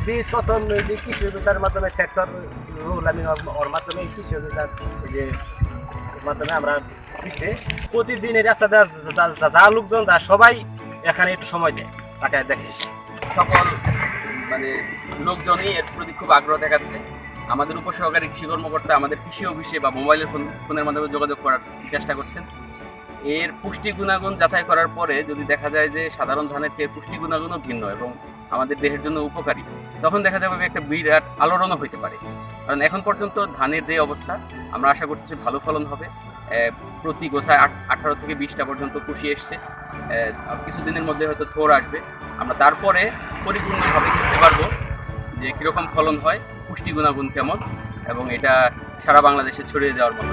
বীজ প্রথম যে কৃষি অফিসারের মাধ্যমে সেক্টর রুল আমি ওর- মাধ্যমে কৃষি অফিসার যে মাধ্যমে আমরা দিচ্ছে প্রতিদিন এই রাস্তাতে যা- লোকজন, যা সবাই এখানে একটু সময় দেয়। তাকে দেখে। সকল মানে লোকজনই এর প্রতি খুব আগ্রহ দেখাচ্ছে। আমাদের উপসহকারী কৃষি কর্মকর্তা আমাদের কৃষি অফিসে বা মোবাইলের ফোন ফোনের মাধ্যমে যোগাযোগ করার চেষ্টা করছেন। এর পুষ্টি গুণাগুণ যাচাই করার পরে যদি দেখা যায় যে সাধারণ ধানের চেয়ে পুষ্টি গুণাগুণও ভিন্ন এবং আমাদের দেহের জন্য উপকারী, তখন দেখা যাবে একটা বিরাট আলোড়নও হইতে পারে। কারণ এখন পর্যন্ত ধানের যে অবস্থা, আমরা আশা করতেছি ভালো ফলন হবে। প্রতি গোছায় আঠারো থেকে বিশটা পর্যন্ত কুশি এসছে। কিছুদিনের মধ্যে হয়তো থোর আসবে। আমরা তারপরে পরিপূর্ণভাবে বুঝতে পারব যে কীরকম ফলন হয়, পুষ্টি গুণাগুণ কেমন, এবং এটা সারা বাংলাদেশে ছড়িয়ে দেওয়ার মতো